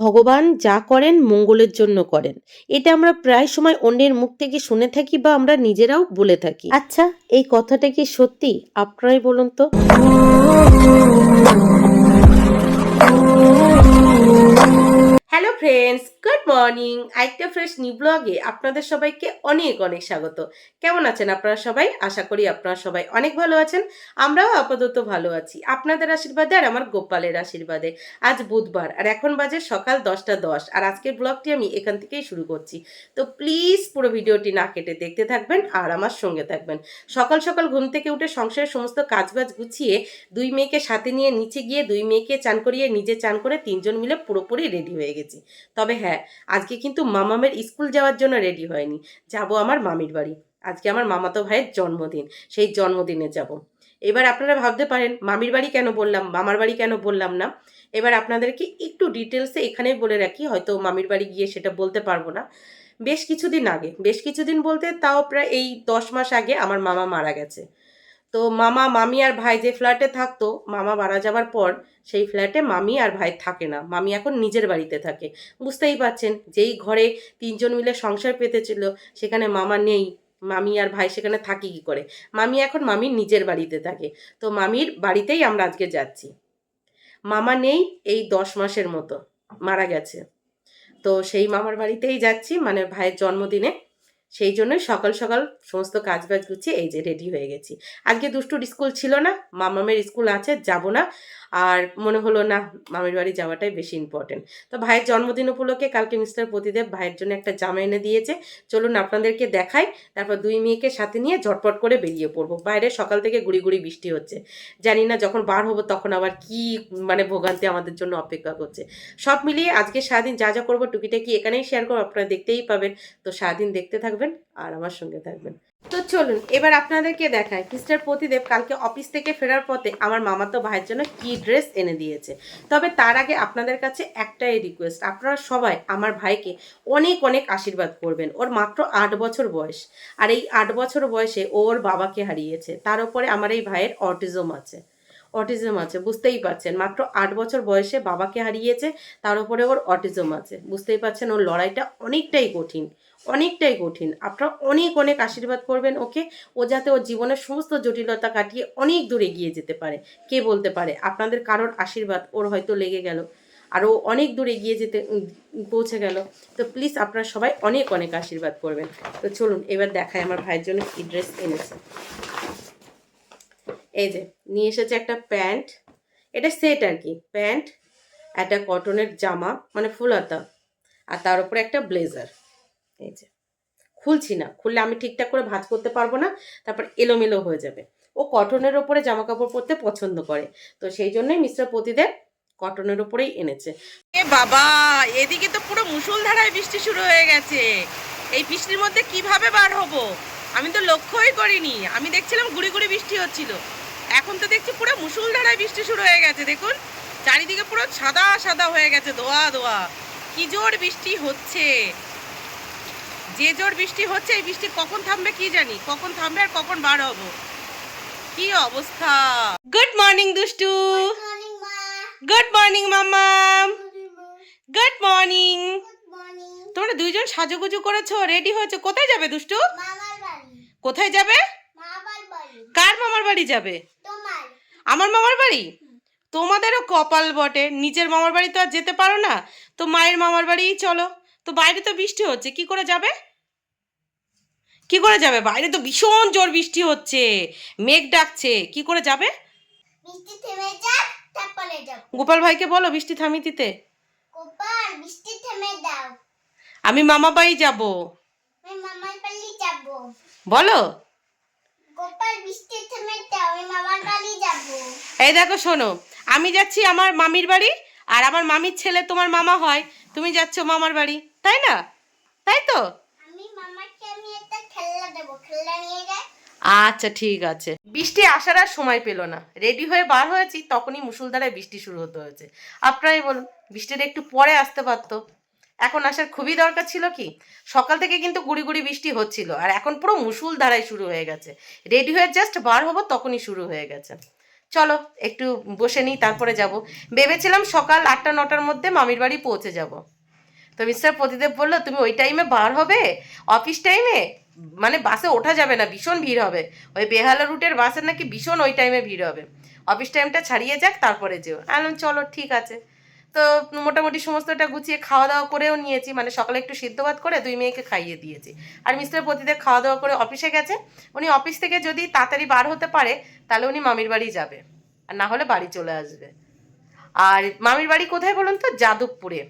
ভগবান যা করেন মঙ্গলের জন্য করেন। এটা আমরা প্রায় সময় অন্যের মুখ থেকে শুনে থাকি বা আমরা নিজেরাও বলে থাকি। আচ্ছা এই কথাটা কি সত্যি? আপনারাই বলুন তো। হ্যালো ফ্রেন্ডস গুড মর্নিং আরেকটা ফ্রেশ নিউ ব্লগে আপনাদের সবাইকে অনেক অনেক স্বাগত। কেমন আছেন আপনারা সবাই? আশা করি আপনারা সবাই অনেক ভালো আছেন। আমরাও আপাতত ভালো আছি। আপনাদের আশীর্বাদে আর আমার গোপালের আশীর্বাদে। আজ বুধবার আর এখন বাজে সকাল দশটা দশ। আর আজকের ব্লগটি আমি এখান থেকেই শুরু করছি। তো প্লিজ পুরো ভিডিওটি না কেটে দেখতে থাকবেন আর আমার সঙ্গে থাকবেন। সকাল সকাল ঘুম থেকে উঠে সংসারের সমস্ত কাজবাজ গুছিয়ে দুই মেয়েকে সাথে নিয়ে নিচে গিয়ে দুই মেয়েকে চান করিয়ে নিজে চান করে তিনজন মিলে পুরোপুরি রেডি হয়ে গেছি। তবে হ্যাঁ আজকে কিন্তু মামামের স্কুল যাওয়ার জন্য রেডি হয়নি। যাব আমার মামির বাড়ি। আজকে আমার মামাতো ভাইয়ের জন্মদিন। সেই জন্মদিনে যাব। এবার আপনারা ভাবতে পারেন, মামির বাড়ি কেন বললাম, মামার বাড়ি কেন বললাম না? এবার আপনাদেরকে একটু ডিটেলসে এখানেই বলে রাখি, হয়তো মামির বাড়ি গিয়ে সেটা বলতে পারব না। বেশ কিছুদিন আগে, বেশ কিছুদিন বলতে তাও প্রায় এই দশ মাস আগে আমার মামা মারা গেছে। তো মামা, মামি আর ভাই যে ফ্ল্যাটে থাকতো, মামা মারা যাবার পর সেই ফ্ল্যাটে মামি আর ভাই থাকে না। মামি এখন নিজের বাড়িতে থাকে। বুঝতেই পাচ্ছেন যেই ঘরে তিনজন মিলে সংসার পেতেছিল, সেখানে মামা নেই, মামি আর ভাই সেখানে থাকি কি করে? মামি এখন মামির নিজের বাড়িতে থাকে। তো মামির বাড়িতেই আমরা আজকে যাচ্ছি। মামা নেই এই দশ মাসের মতো, মারা গেছে। তো সেই মামার বাড়িতেই যাচ্ছি মানে ভাইয়ের জন্মদিনে। সেই জন্য সকাল সকাল সমস্ত কাজ বাজ গুছিয়ে এই যে রেডি হয়ে গেছি। আজকে দুষ্টুর স্কুল ছিল না, মামামের স্কুল আছে, যাব না। আর মনে হলো, না, মামির বাড়ি যাওয়াটাই বেশি ইম্পর্টেন্ট তো ভাইয়ের জন্মদিন উপলক্ষে কালকে মিস্টার প্রতিদেব ভাইয়ের জন্য একটা জামা এনে দিয়েছে। চলুন আপনাদেরকে দেখাই, তারপর দুই মেয়েকে সাথে নিয়ে ঝটপট করে বেরিয়ে পড়ব। বাইরে সকাল থেকে গুড়ি গুড়ি বৃষ্টি হচ্ছে। জানি না যখন বার হব তখন আবার কি মানে ভোগান্তি আমাদের জন্য অপেক্ষা করছে। সব মিলিয়ে আজকে সারাদিন যা যা করব টুকিটাকি এখানেই শেয়ার করব, আপনারা দেখতেই পাবেন। তো সারাদিন দেখতে থাকবেন আর আমার সঙ্গে থাকবেন। তো চলুন, এবার আপনাদেরকে দেখায় মিস্টার প্রতিদেব কালকে অফিস থেকে ফেরার পথে আমার মামাতো ভাইয়ের জন্য কি ড্রেস এনে দিয়েছে। তবে তার আগে আপনাদের কাছে একটাই রিকোয়েস্ট আপনারা সবাই আমার ভাইকে অনেক অনেক আশীর্বাদ করবেন। ওর মাত্র আট বছর বয়স। আর এই আট বছর বয়সে ওর বাবাকে হারিয়েছে। তার উপরে আমার এই ভাইয়ের অটিজম আছে। অটিজম আছে, বুঝতেই পারছেন। মাত্র আট বছর বয়সে বাবাকে হারিয়েছে, তার উপরে ওর অটিজম আছে। বুঝতেই পারছেন, ওর লড়াইটা অনেকটাই কঠিন। অনেকটাই কঠিন। আপনারা অনেক অনেক আশীর্বাদ করবেন, ওকে? ও যাতে ওর জীবনের সমস্ত জটিলতা কাটিয়ে অনেক দূর এগিয়ে যেতে পারে। কে বলতে পারে? আপনাদের কারোর আশীর্বাদ ওর হয়তো লেগে গেল। আর ও অনেক দূর এগিয়ে যেতে পৌঁছে গেল। তো প্লিজ আপনারা সবাই অনেক অনেক আশীর্বাদ করবেন। তো চলুন, এবার দেখায় আমার ভাইয়ের জন্য কি ড্রেস এনেছে। এই যে, নিয়ে এসেছে একটা প্যান্ট। এটা সেট আর কি, প্যান্ট, একটা কটনের জামা মানে ফুলাতা আর তার উপরে একটা ব্লেজার। এই যে, খুলছি না, খুললে আমি ঠিকঠাক করে ভাঁজ করতে পারব না, তারপর এলোমেলো হয়ে যাবে। ও কটনের ওপরে জামা কাপড় পরতে পছন্দ করে, তো সেই জন্যই মিস্টার প্রতিদেব কটনের ওপরেই এনেছে। এ বাবা, এদিকে তো পুরো মুষলধারায় বৃষ্টি শুরু হয়ে গেছে। এই বৃষ্টির মধ্যে কীভাবে বার হব? আমি তো লক্ষ্যই করিনি। আমি দেখছিলাম গুড়ি গুড়ি বৃষ্টি হচ্ছিল। এখন তো দেখছি পুরো মুষলধারায় বৃষ্টি শুরু হয়ে গেছে, দেখুন। চারিদিকে পুরো সাদা সাদা হয়ে গেছে, দোয়া দোয়া। কি জোর বৃষ্টি হচ্ছে। যে জোর বৃষ্টি হচ্ছে এই বৃষ্টি কখন থামবে কি জানি? কখন থামবে আর কখন বার হব? কি অবস্থা? গুড মর্নিং দুষ্টু। Good morning Good good morning. তোমরা দুইজন সাজুগুজু করেছ রেডি হয়েছো। কোথায় যাবে দুষ্টু? কোথায় যাবে? কার মামার বাড়ি যাবে? আমার মামার বাড়ি? তোমাদেরও কপাল বটে। নিজের মামার বাড়ি তো আর যেতে পারো না। তো মায়ের মামার বাড়িই চলো। তো বাইরে তো বৃষ্টি হচ্ছে কি করে যাবে? কি করে যাবে? বাইরে তো ভীষণ জোর বৃষ্টি হচ্ছে। মেঘ ডাকছে। কি করে যাবে? বৃষ্টি থেমে যাক তারপরে যাব। গোপাল ভাইকে বলো বৃষ্টি থামিয়ে দিতে। গোপাল বৃষ্টি থেমে দাও। আমি মামা বাড়ি যাব। আমি মামার বাড়ি যাব। বলো। গোপাল বৃষ্টি থেমে দাও আমি মামার বাড়ি যাব। এই দেখো শোনো। আমি যাচ্ছি আমার মামির বাড়ি আর আমার মামির ছেলে তোমার মামা হয়। তুমি যাচ্ছ মামার বাড়ি। তাই না? তাই তো আমি মামাকে আমি একটা খেলনা দেবো খেলনা নিয়ে যাই আচ্ছা ঠিক আছে। বৃষ্টি আসার আর সময় পেল না। রেডি হয়ে বার হয়েছি, তখনই মুসুলধারায় বৃষ্টি শুরু হতে হয়েছে। আপনারাই বলুন বৃষ্টিটা একটু পরে আসতে পারতো। এখন আসার খুবই দরকার ছিল কি? সকাল থেকে কিন্তু গুড়ি গুড়ি বৃষ্টি হচ্ছিল, আর এখন পুরো মুসুল ধারায় শুরু হয়ে গেছে। রেডি হয়ে জাস্ট বার হব, তখনই শুরু হয়ে গেছে। চলো, একটু বসে নিই, তারপরে যাব। ভেবেছিলাম সকাল আটটা, নটার মধ্যে মামির বাড়ি পৌঁছে যাব। তো মিস্টার প্রদীপ বলল, তুমি ওই টাইমে বার হবে? অফিস টাইমে মানে বাসে ওঠা যাবে না, ভীষণ ভিড় হবে। ওই বেহালা রুটের বাসের নাকি ভীষণ ওই টাইমে ভিড় হবে। অফিস টাইমটা ছাড়িয়ে যাক, তারপরে যেও। আনলাম চলো, ঠিক আছে। তো মোটামুটি সমস্তটা গুছিয়ে খাওয়া দাওয়া করেও নিয়েছি। মানে সকালে একটু সিদ্ধ ভাত করে দুই মেয়েকে খাইয়ে দিয়েছি। আর মিস্টার প্রতিদেব খাওয়া দাওয়া করে অফিসে গেছে। উনি অফিস থেকে যদি তাড়াতাড়ি বার হতে পারে, তাহলে উনি মামির বাড়ি যাবে। আর না হলে বাড়ি চলে আসবে। আর মামির বাড়ি কোথায় বলুন তো? যাদবপুরে।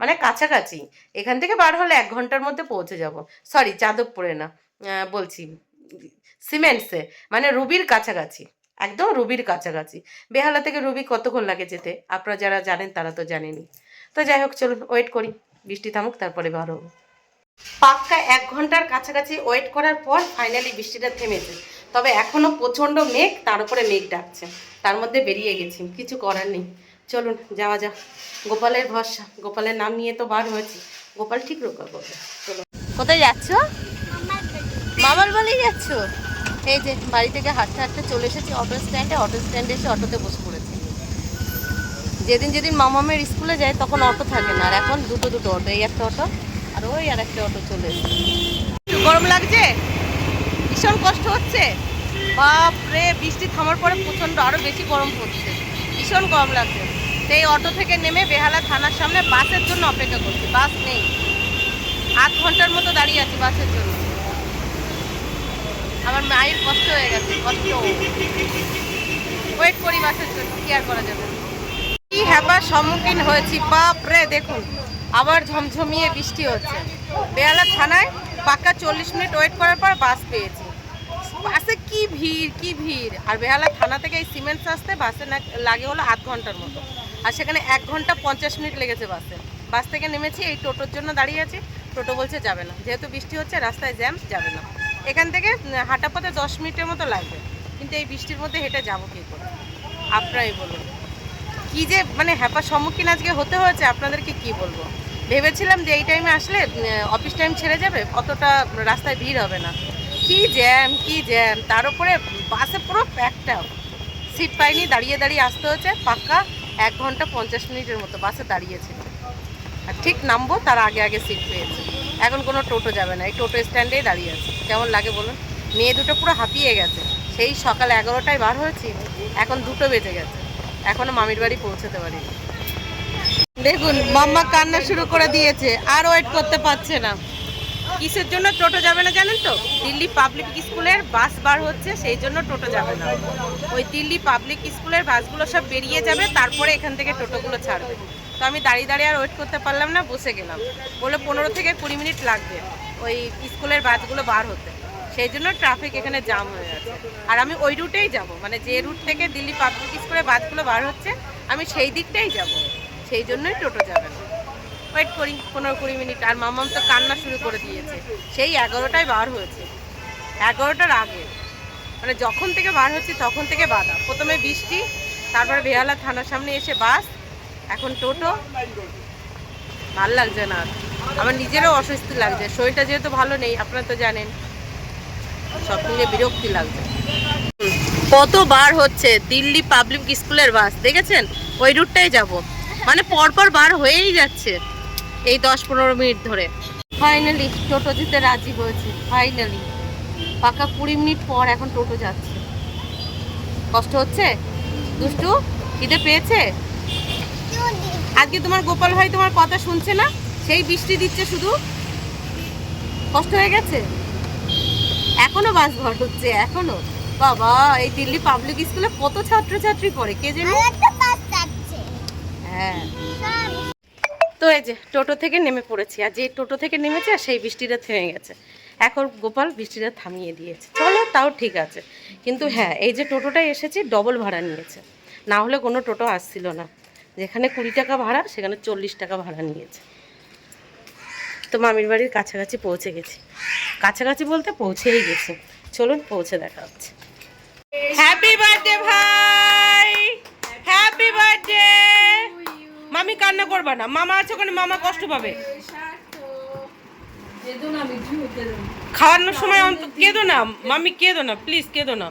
মানে কাছাকাছি। এখান থেকে বার হলে এক ঘণ্টার মধ্যে পৌঁছে যাব। সরি যাদবপুরে না। বলছি, সিমেন্টসে মানে রুবির কাছাকাছি। একদম রুবির কাছাকাছি। বেহালা থেকে রুবি কতক্ষণ লাগে যেতে? আপনারা যারা জানেন তারা তো জানেনই। তো যাই হোক, চলুন ওয়েট করি। বৃষ্টি থামুক, তারপরে বার হব। পাক্কা এক ঘণ্টার কাছাকাছি ওয়েট করার পর ফাইনালি বৃষ্টিটা থেমেছে। তবে এখনও প্রচণ্ড মেঘ, তার উপরে মেঘ ডাকছে। তার মধ্যে বেরিয়ে গেছি। কিছু করার নেই। চলুন, যাওয়া যাক। গোপালের ভরসা। গোপালের নাম নিয়ে তো বার হয়েছি। গোপাল ঠিক রক্ষা করবে চলো কোথায় যাচ্ছ? মামার বাড়ি যাচ্ছ? এই যে, বাড়ি থেকে হাঁটতে হাঁটতে চলে এসেছি অটো স্ট্যান্ডে। অটো স্ট্যান্ডে এসে অটোতে বসে পড়েছি। যেদিন যেদিন মামামের স্কুলে যায়, তখন অটো থাকে না। আর এখন দুটো দুটো অটো, এই একটা অটো আর ওই আর একটা অটো চলে গরম লাগছে? ভীষণ কষ্ট হচ্ছে? বাপরে, বৃষ্টি থামার পরে প্রচণ্ড আরও বেশি গরম পড়ছে। ভীষণ গরম লাগছে। সেই অটো থেকে নেমে বেহালা থানার সামনে বাসের জন্য অপেক্ষা করছি। বাস নেই। আধ ঘণ্টার মতো দাঁড়িয়ে আছি বাসের জন্য। আমার মায়ের কষ্ট হয়ে গেছে, কষ্ট। ওয়েট করি বাসের জন্য, কি আর করা যাবে? কি হ্যাপার সম্মুখীন হয়েছি, বাপ রে, দেখুন। আবার ঝমঝমিয়ে বৃষ্টি হচ্ছে। বেহালা থানায় পাক্কা চল্লিশ মিনিট ওয়েট করার পর বাস পেয়েছি। বাসে কি ভিড় কি ভিড়? আর বেহালা থানা থেকে এই সিমেন্টস আসতে বাসে লাগে হলো আধ ঘণ্টার মতো। আর সেখানে এক ঘণ্টা পঞ্চাশ মিনিট লেগেছে বাসে। বাস থেকে নেমেছি, এই টোটোর জন্য দাঁড়িয়ে আছি। টোটো বলছে যাবে না। যেহেতু বৃষ্টি হচ্ছে, রাস্তায় জ্যাম, যাবে না। এখান থেকে হাঁটা পথে দশ মিনিটের মতো লাগবে। কিন্তু এই বৃষ্টির মধ্যে হেঁটে যাব কী করে? আপনারাই বলুন। কী যে মানে হ্যাপার সম্মুখীন আজকে হতে হয়েছে, আপনাদেরকে কি বলব? ভেবেছিলাম যে এই টাইমে আসলে অফিস টাইম ছেড়ে যাবে, অতটা রাস্তায় ভিড় হবে না। কি জ্যাম কি জ্যাম, তার উপরে বাসে পুরো প্যাকটা সিট পাইনি, দাঁড়িয়ে দাঁড়িয়ে আসতে হচ্ছে পাক্কা। এক ঘণ্টা পঞ্চাশ মিনিটের মতো বাসে দাঁড়িয়েছিল আর ঠিক নামবো, তার আগে আগে সিট পেয়েছে। এখন কোনো টোটো যাবে না, এই টোটো স্ট্যান্ডেই দাঁড়িয়ে আছে। কেমন লাগে বলুন? মেয়ে দুটো পুরো হাঁপিয়ে গেছে। সেই সকাল এগারোটায় বার হয়েছি, এখন দুটো বেজে গেছে। এখনও মামির বাড়ি পৌঁছতে পারিনি। দেখুন, মাম্মা কান্না শুরু করে দিয়েছে, আর ওয়েট করতে পারছে না। কিসের জন্য টোটো যাবে না জানেন তো? দিল্লি পাবলিক স্কুলের বাস বার হচ্ছে, সেই জন্য টোটো যাবে না। ওই দিল্লি পাবলিক স্কুলের বাসগুলো সব বেরিয়ে যাবে, তারপরে এখান থেকে টোটোগুলো ছাড়বে। তো আমি দাঁড়িয়ে দাঁড়িয়ে আর ওয়েট করতে পারলাম না, বসে গেলাম। বলে পনেরো থেকে কুড়ি মিনিট লাগবে ওই স্কুলের বাসগুলো বার হতে। সেই জন্য ট্রাফিক এখানে জাম হয়ে আছে আর আমি ওই রুটেই যাব মানে যে রুট থেকে দিল্লি পাবলিক স্কুলের বাসগুলো বার হচ্ছে, আমি সেই দিকটাই যাব। সেই জন্যই টোটো যাবে না। ওয়েট করি, পনেরো কুড়ি মিনিট। আর মামাম তো কান্না শুরু করে দিয়েছে। সেই এগারোটায় বার হয়েছে। এগারোটার আগে। মানে যখন থেকে বার হচ্ছে, তখন থেকে বাধা। প্রথমে বৃষ্টি, তারপরে বেহালা থানার সামনে এসে বাস, এখন টোটো। ভালো লাগছে না আমার নিজেরও অস্বস্তি লাগছে। শরীরটা যেহেতু ভালো নেই, আপনারা তো জানেন। সব মিলে বিরক্তি লাগছে। কতবার হচ্ছে দিল্লি পাবলিক স্কুলের বাস, দেখেছেন? ওই রুটটাই যাব। মানে পরপর বার হয়েই যাচ্ছে। এই দশ পনেরো মিনিট ধরে। ফাইনালি টোটো যেতে রাজি হয়েছে ফাইনালি পাকা কুড়ি মিনিট পর এখন টোটো যাচ্ছে। কষ্ট হচ্ছে? দুষ্টু খিদে পেয়েছে? আজকে তোমার গোপাল ভাই তোমার কথা শুনছে না? সেই বৃষ্টি দিচ্ছে শুধু? কষ্ট হয়ে গেছে? এখনও বাস ভর হচ্ছে এখনও? বাবা এই দিল্লি পাবলিক স্কুলে কত ছাত্রছাত্রী পড়ে কে জানে। হ্যাঁ। তো এই যে টোটো থেকে নেমে পড়েছি, আর যে টোটো থেকে নেমেছে আর সেই বৃষ্টিটা থেমে গেছে। এখন গোপাল বৃষ্টিটা থামিয়ে দিয়েছে। চলো, তাও ঠিক আছে। কিন্তু হ্যাঁ এই যে টোটোটা এসেছে ডবল ভাড়া নিয়েছে। না হলে কোনো টোটো আসছিল না। যেখানে কুড়ি টাকা ভাড়া, সেখানে চল্লিশ টাকা ভাড়া নিয়েছে। তো মামির বাড়ির কাছাকাছি পৌঁছে গেছি। কাছাকাছি বলতে পৌঁছেই গেছি। চলুন, পৌঁছে দেখা হচ্ছে। হ্যাপি বার্থডে ভাই! হ্যাপি বার্থডে মামি কান্না করবা না। মামা আছে ওখানে, মামা কষ্ট পাবে। খাওয়ানোর সময় অন্তত কেঁদো না। মামি কেঁদো না প্লিজ কেঁদো না।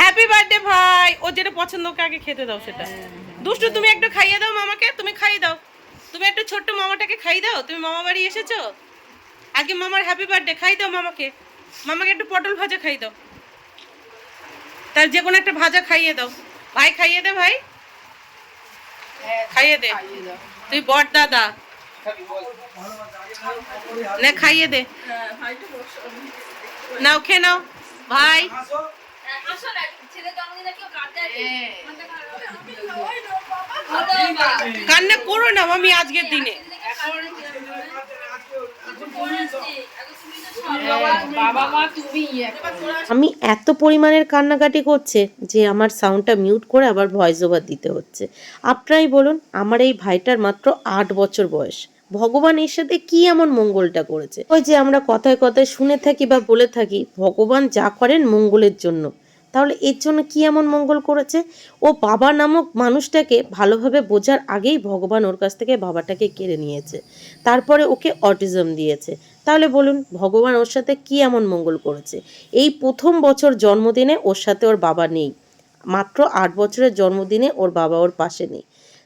হ্যাপি বার্থডে ভাই। ও যেটা পছন্দ ওকে আগে খেতে দাও সেটা। দুষ্টু, তুমি একটু খাইয়ে দাও মামাকে, তুমি খাইয়ে দাও। তুমি একটু ছোট্ট মামাটাকে খাইয়ে দাও। তুমি মামা বাড়ি এসেছ? আগে মামার হ্যাপি বার্থডে খাই দাও মামাকে। মামাকে একটু পটল ভাজা খাই দাও। তার যে কোনো একটা ভাজা খাইয়ে দাও। ভাই, খাইয়ে দে ভাই। খাইয়ে দে। তুই বট দাদা। নে, খাইয়ে দে। নাও, খেয়ে নাও। ভাই। কান্না করো না আমি আজকের দিনে। আমি এত পরিমাণের কান্নাকাটি করছে যে আমার সাউন্ডটা মিউট করে আবার ভয়েস ওভার দিতে হচ্ছে। আপনারাই বলুন, আমার এই ভাইটার মাত্র আট বছর বয়স। ভগবান এর সাথে কি এমন মঙ্গলটা করেছে? ওই যে আমরা কথায় কথায় শুনে থাকি বা বলে থাকি, ভগবান যা করেন মঙ্গলের জন্য। তাহলে এর জন্য কি এমন মঙ্গল করেছে? ও বাবা নামক মানুষটাকে ভালোভাবে বোঝার আগেই ভগবান ওর কাছ থেকে বাবাটাকে কেড়ে নিয়েছে। তারপরে ওকে অটিজম দিয়েছে। তাহলে বলুন, ভগবান ওর সাথে কি এমন মঙ্গল করেছে? এই প্রথম বছর জন্মদিনে ওর সাথে ওর বাবা নেই। মাত্র আট বছরের জন্মদিনে ওর বাবা ওর পাশে নেই।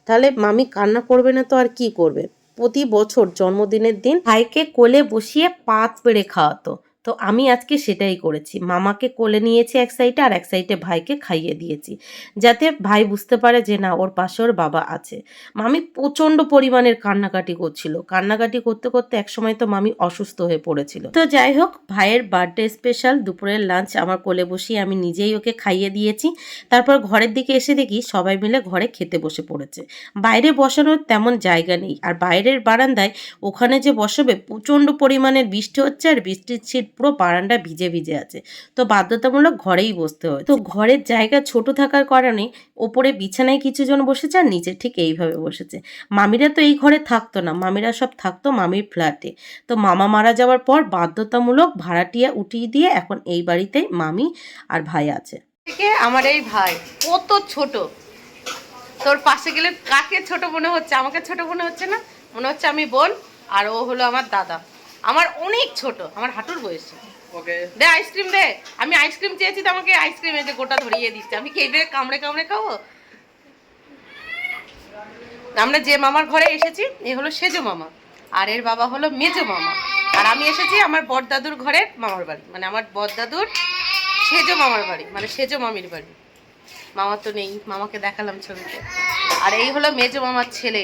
তাহলে মামি কান্না করবে না তো আর কি করবে? প্রতি বছর জন্মদিনের দিন ভাইকে কোলে বসিয়ে পাত পেড়ে খাওয়াতো। তো আমি আজকে সেটাই করেছি। মামাকে কোলে নিয়েছি এক সাইডে আর এক সাইডে ভাইকে খাইয়ে দিয়েছি। যাতে ভাই বুঝতে পারে যে না, ওর পাশে ওর বাবা আছে। মামি প্রচণ্ড পরিমাণের কান্নাকাটি করছিল। কান্নাকাটি করতে করতে একসময় তো মামি অসুস্থ হয়ে পড়েছিল। তো যাই হোক, ভাইয়ের বার্থডে স্পেশাল, দুপুরের লাঞ্চ আমার কোলে বসিয়ে আমি নিজেই ওকে খাইয়ে দিয়েছি। তারপর ঘরের দিকে এসে দেখি সবাই মিলে ঘরে খেতে বসে পড়েছে। বাইরে বসানোর তেমন জায়গা নেই। আর বাইরের বারান্দায় ওখানে যে বসাবে প্রচণ্ড পরিমাণের বৃষ্টি হচ্ছে আর বৃষ্টির ছিট পুরো বারান্দা ভিজে ভিজে আছে। তো বাধ্যতামূলক ঘরেই বসতে হয়। তো ঘরের জায়গা ছোট থাকার কারণে ওপরে বিছানায় কিছু জন বসেছে আর নিচে ঠিক এইভাবে বসেছে। মামিরা তো এই ঘরে থাকতো না। মামিরা সব থাকতো মামির ফ্ল্যাটে তো মামা মারা যাওয়ার পর বাধ্যতামূলক ভাড়াটিয়া উঠিয়ে দিয়ে এখন এই বাড়িতে মামি আর ভাই আছে। আমার এই ভাই। কত ছোট। তোর পাশে গেলে কাকে ছোট মনে হচ্ছে? আমাকে ছোট মনে হচ্ছে না? মনে হচ্ছে আমি বোন আর ও হলো আমার দাদা। আমার অনেক ছোট আমার হাঁটুর বয়সী দে আইসক্রিম দে আমি আইসক্রিম চেয়েছি তো আমাকে আইসক্রিম এসে গোটা ধরিয়ে দিচ্ছে। আমি কি এইভাবে কামড়ে কামড়ে খাব? আমরা যে মামার ঘরে এসেছি এ হলো সেজো মামা আর এর বাবা হলো মেজো মামা। আর আমি এসেছি আমার বড়দাদুর ঘরের মামার বাড়ি মানে আমার বড়দাদুর সেজো মামার বাড়ি মানে সেজো মামির বাড়ি। মামা তো নেই মামাকে দেখালাম ছবিতে। আর এই হলো মেজো মামার ছেলে।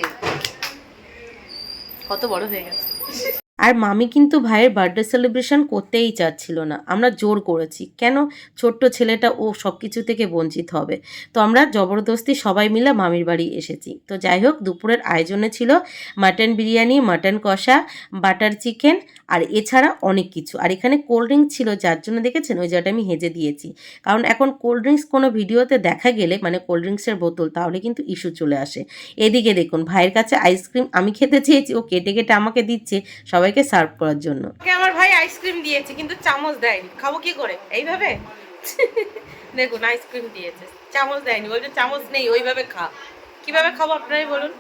কত বড় হয়ে গেছে। আর মামি কিন্তু ভাইয়ের বার্থডে সেলিব্রেশন করতেই চাচ্ছিল না। আমরা জোর করেছি। কেন? ছোট্ট ছেলেটা ও সব কিছু থেকে বঞ্চিত হবে। তো আমরা জবরদস্তি সবাই মিলে মামির বাড়ি এসেছি। তো যাই হোক, দুপুরের আয়োজনে ছিল মাটন বিরিয়ানি, মাটন কষা, বাটার চিকেন আর এছাড়া অনেক কিছু। আর এখানে কোল্ড ড্রিঙ্ক ছিল, যার জন্য দেখেছেন? ওই জায়গাটা আমি হেজে দিয়েছি। কারণ এখন কোল্ড ড্রিঙ্কস কোনো ভিডিওতে দেখা গেলে মানে কোল্ড ড্রিঙ্কসের বোতল, তাহলে কিন্তু ইস্যু চলে আসে। এদিকে দেখুন, ভাইয়ের কাছে আইসক্রিম আমি খেতে চেয়েছি, ও কেটে কেটে আমাকে দিচ্ছে। সবাইকে সার্ভ করার জন্য। আমার ভাই আইসক্রিম দিয়েছে কিন্তু চামচ দেয়নি। খাব কি করে? এইভাবে? দেখুন আইসক্রিম দিয়েছে। চামচ দেয়নি বলছে চামচ নেই ওইভাবে খা। কীভাবে খাব আপনারাই বলুন।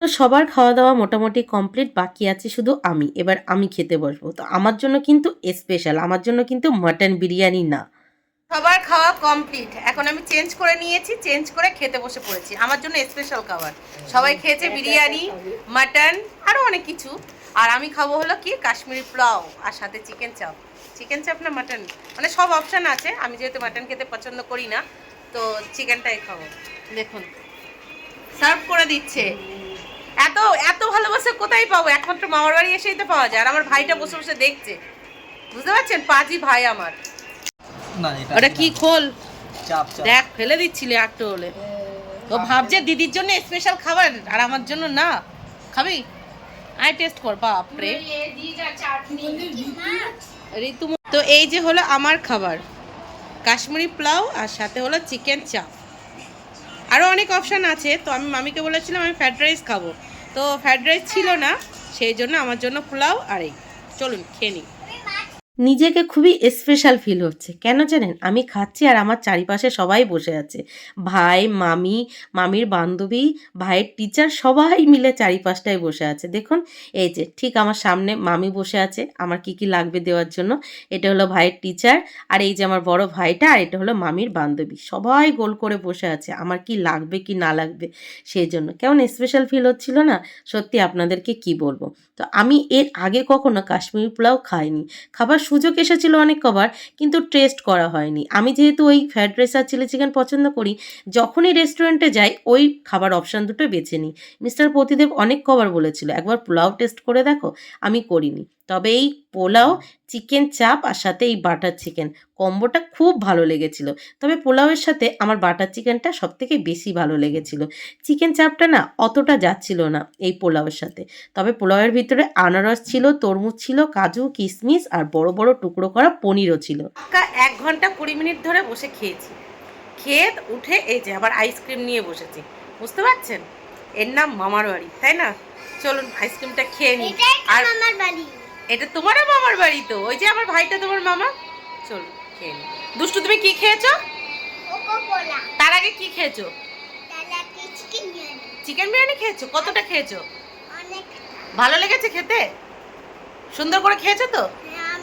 তো সবার খাওয়া দাওয়া মোটামুটি কমপ্লিট বাকি আছে শুধু আমি। এবার আমি খেতে বসবো। তো আমার জন্য কিন্তু স্পেশাল আমার জন্য কিন্তু মাটন বিরিয়ানি না। সবার খাওয়া কমপ্লিট এখন আমি চেঞ্জ করে নিয়েছি চেঞ্জ করে খেতে বসে পড়েছি। আমার জন্য স্পেশাল খাবার। সবাই খেয়েছে বিরিয়ানি মাটন আরও অনেক কিছু। আর আমি খাব হলো কি? কাশ্মীরি পোলাও আর সাথে চিকেন চাপ চিকেন চাপ না মাটন মানে সব অপশান আছে। আমি যেহেতু মাটন খেতে পছন্দ করি না তো চিকেনটাই খাব। দেখুন। সার্ভ করে দিচ্ছে। এত এত ভালোবাসা কোথায় পাবো? একমাত্র মামার বাড়ি এসেই তো পাওয়া যায়। আর আমার ভাইটা বসে বসে দেখছে। বুঝতে পারছেন? পাঁচই ভাই আমার। ওটা কি খোল? চাপ চাপ। দেখ ফেলে দিচ্ছিলি একটু হলে। ও ভাবছে দিদির জন্য স্পেশাল খাবার আর আমার জন্য না। খাবি? আই টেস্ট কর বাপরে ঋতু তো এই যে হলো আমার খাবার। কাশ্মীরি পোলাও আর সাথে হলো চিকেন চাপ আরও অনেক অপশান আছে তো আমি মামিকে বলেছিলাম আমি ফ্রাইড রাইস খাব। তো ফ্রাইড রাইস ছিল না সেই জন্য আমার জন্য পোলাও আর এই। চলুন খেয়ে নিই নিজেকে খুবই স্পেশাল ফিল হচ্ছে। কেন জানেন? আমি খাচ্ছি আর আমার চারিপাশে সবাই বসে আছে। ভাই, মামি, মামির বান্ধবী, ভাইয়ের টিচার সবাই মিলে চারিপাশটায় বসে আছে। দেখুন, এই যে ঠিক আমার সামনে মামি বসে আছে। আমার কি কি লাগবে দেওয়ার জন্য? এটা হলো ভাইয়ের টিচার আর এই যে আমার বড় ভাইটা আর এটা হলো মামির বান্ধবী। সবাই গোল করে বসে আছে। আমার কি লাগবে কি না লাগবে সেই জন্য। কেমন স্পেশাল ফিল হচ্ছিল না? সত্যি আপনাদেরকে কি বলব? তো আমি এর আগে কখনো কাশ্মীর পোলাও খাইনি। খাবার সুযোগ এসেছিল অনেক কবার, কিন্তু টেস্ট করা হয়নি। আমি যেহেতু ওই ফ্রাইড রাইস আর চিলি চিকেন পছন্দ করি, যখনই রেস্টুরেন্টে যাই, ওই খাবার অপশান দুটো বেছে নিই। মিস্টার প্রতিদেব অনেক কবার বলেছিল, একবার পোলাও টেস্ট করে দেখো, আমি করিনি। তবে এই পোলাও চিকেন চাপ আর সাথে এই বাটার চিকেন কম্বোটা খুব ভালো লেগেছিল। তবে পোলাওয়ের সাথে আমার বাটার চিকেনটা সব থেকে বেশি ভালো লেগেছিল। চিকেন চাপটা না অতটা যাচ্ছিল না এই পোলাওয়ের সাথে। তবে পোলাওয়ের ভিতরে আনারস ছিল তরমুজ ছিল কাজু কিশমিশ আর বড় বড় টুকরো করা পনিরও ছিল। এক ঘণ্টা কুড়ি মিনিট ধরে বসে খেয়েছি। খেয়ে উঠে এই যে আবার আইসক্রিম নিয়ে বসেছি। বুঝতে পারছেন? এর নাম মামার বাড়ি তাই না? চলুন আইসক্রিমটা খেয়ে নিই। আর আমার বাড়ি এটা তোমারও মামার বাড়ি তো। ওই যে আমার ভাইটা তোমার মামা। চলুন খেয়ে দুষ্টু তুমি কি খেয়েছো? তার আগে কি খেয়েছো? চিকেন বিরিয়ানি। খেয়েছো? কতটা খেয়েছো? ভালো লেগেছে খেতে? সুন্দর করে খেয়েছো তো? হ্যাঁ,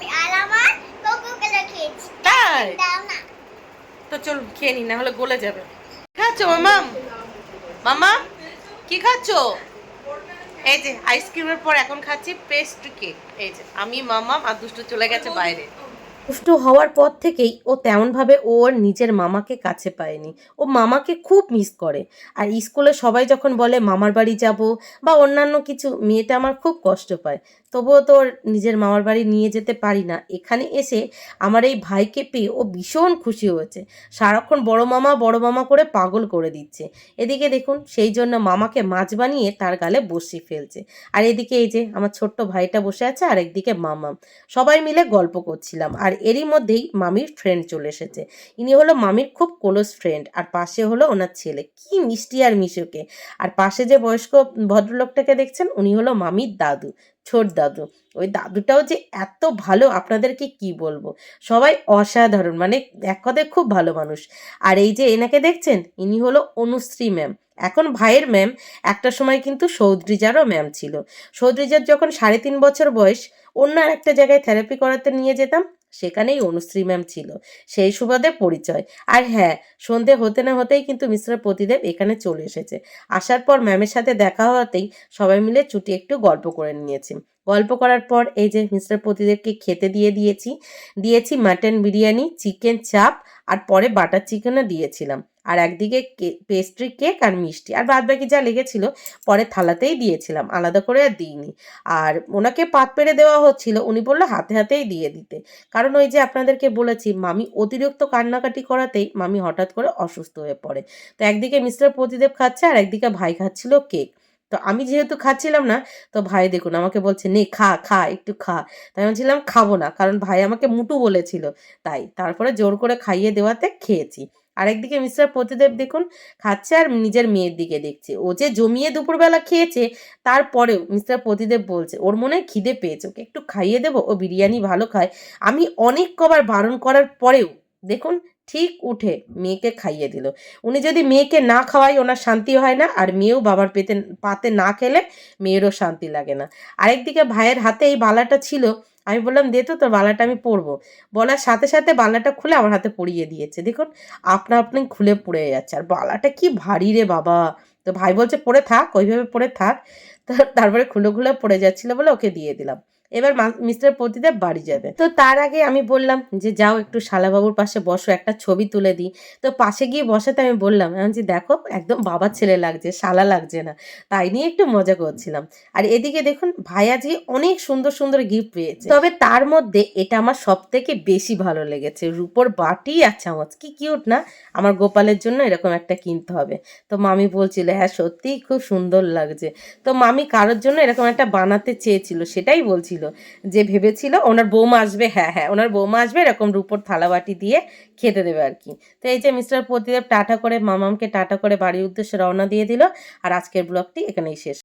তাই? তো চলুন খেয়ে নি না হলে গলে যাবে। খাচ্ছো মামাম মামা কি খাচ্ছো? এই যে আইসক্রিমের পর এখন খাচ্ছি পেস্ট্রি কেক এই যে, আমি, মামা, আর দুষ্টু চলে গেছে বাইরে। দুষ্টু হওয়ার পর থেকেই ও তেমনভাবে ওর নিজের মামাকে কাছে পায়নি। ও মামাকে খুব মিস করে। আর স্কুলে সবাই যখন বলে, মামার বাড়ি যাব বা অন্যান্য কিছু, মেয়েটা আমার খুব কষ্ট পায়। তবুও তো নিজের মামার বাড়ি নিয়ে যেতে পারি না। এখানে এসে আমার এই ভাইকে পেয়ে ও ভীষণ খুশি হয়েছে। সারাক্ষণ বড় মামা বড় মামা করে পাগল করে দিচ্ছে। এদিকে দেখুন, সেই জন্য মামাকে মাছ বানিয়ে তার গালে বসি ফেলছে। আর এদিকে এই যে আমার ছোট্ট ভাইটা বসে আছে, আর একদিকে মামা। সবাই মিলে গল্প করছিলাম, আর এরই মধ্যেই মামির ফ্রেন্ড চলে এসেছে। ইনি হলো মামির খুব ক্লোজ ফ্রেন্ড আর পাশে হলো ওনার ছেলে। কি মিষ্টি আর মিশুকে। আর পাশে যে বয়স্ক ভদ্রলোকটাকে দেখছেন, উনি হলো মামির দাদু। ছোট দাদু। ওই দাদুটাও যে এত ভালো, আপনাদেরকে কি বলব? সবাই অসাধারণ মানে এক কথায় খুব ভালো মানুষ। আর এই যে এনাকে দেখছেন, ইনি হলো অনুশ্রী ম্যাম। এখন ভাইয়ের ম্যাম, একটা সময় কিন্তু সৌদ্রিজারও ম্যাম ছিল। সৌদ্রিজার যখন সাড়ে তিন বছর বয়স, অন্য একটা জায়গায় থেরাপি করাতে নিয়ে যেতাম সেখানেই অনুশ্রী ম্যাম ছিল। সেই সুবাদে পরিচয়। আর হ্যাঁ সন্ধে হতে না হতেই কিন্তু মিস্টার প্রতিদেব এখানে চলে এসেছে। আসার পর ম্যামের সাথে দেখা হওয়াতেই সবাই মিলে ছুটি একটু গল্প করে নিয়েছি। গল্প করার পর এই যে মিস্টার প্রতিদেবকে খেতে দিয়ে দিয়েছি দিয়েছি মাটন বিরিয়ানি, চিকেন চাপ আর পরে বাটার চিকেনও দিয়েছিলাম। আর একদিকে পেস্ট্রি কেক আর মিষ্টি। আর বাদ বাকি যা লেগেছিল পরে থালাতেই দিয়েছিলাম, আলাদা করে আর দিইনি। আর ওনাকে পাত পেরে দেওয়া হচ্ছিল, উনি বলল হাতে হাতেই দিয়ে দিতে। কারণ ওই যে আপনাদেরকে বলেছি, মামি অতিরিক্ত কান্নাকাটি করাতেই মামি হঠাৎ করে অসুস্থ হয়ে পড়ে। তো একদিকে মিস্টার প্রতিদেব খাচ্ছে আর একদিকে ভাই খাচ্ছিল কেক তো আমি যেহেতু খাচ্ছিলাম না, তো ভাই দেখুন আমাকে বলছে, নে, খা খা, একটু খা। তাই আমি ছিলাম খাব না। কারণ ভাই আমাকে মুটু বলেছিল। তাই তারপরে জোর করে খাইয়ে দেওয়াতে খেয়েছি। আরেকদিকে মিস্টার প্রতিদেব দেখুন খাচ্ছে আর নিজের মেয়ের দিকে দেখছে। ও যে জমিয়ে দুপুরবেলা খেয়েছে, তারপরেও মিস্টার প্রতিদেব বলছে, ওর মনে হয় খিদে পেয়েছে, ওকে একটু খাইয়ে দেবো, ও বিরিয়ানি ভালো খায়। আমি অনেক কবার বারণ করার পরেও দেখুন ঠিক উঠে মেয়েকে খাইয়ে দিল। উনি যদি মেয়েকে না খাওয়াই ওনার শান্তি হয় না। আর মেয়েও বাবার পেতে, পাতে না খেলে মেয়েরও শান্তি লাগে না। আরেকদিকে ভাইয়ের হাতে এই বালাটা ছিল, আমি বললাম, দে তো, তোর বালাটা আমি পরবো। বলার সাথে সাথে বালাটা খুলে আমার হাতে পরিয়ে দিয়েছে। দেখুন, আপনা আপনি খুলে পড়ে যাচ্ছে। আর বালাটা কি ভারী রে বাবা! তো ভাই বলছে, পড়ে থাক, ওইভাবে পড়ে থাক। তারপরে খুলে খুলে পড়ে যাচ্ছিল বলে ওকে দিয়ে দিলাম। এবার মিস্টার প্রতিদেব বাড়ি যাবে। তো তার আগে আমি বললাম যে, যাও একটু শালাবাবুর পাশে বসো, একটা ছবি তুলে দিই। তো পাশে গিয়ে বসাতে আমি বললাম যে দেখো, একদম বাবার ছেলে লাগছে, শালা লাগছে না। তাই নিয়ে একটু মজা করছিলাম। আর এদিকে দেখুন, ভাই আজকে অনেক সুন্দর সুন্দর গিফট পেয়েছে। তবে তার মধ্যে এটা আমার সব থেকে বেশি ভালো লেগেছে। রূপোর বাটি আর চামচ। কি কিউট না? আমার গোপালের জন্য এরকম একটা কিনতে হবে। তো মামি বলছিল হ্যাঁ সত্যিই খুব সুন্দর লাগছে। তো মামি কারোর জন্য এরকম একটা বানাতে চেয়েছিল, সেটাই বলছিল যে ভেবেছিল ওনার বৌমা আসবে হ্যাঁ হ্যাঁ ওনার বৌমা আসবে, এরকম রূপোর থালাবাটি দিয়ে খেতে দেবে আর কি। তো এই যে মিস্টার প্রতিদেব টাটা করে, মামামকে টাটা করে বাড়ির উদ্দেশ্যে রওনা দিয়ে দিল, আর আজকের ব্লগটি এখানেই শেষ।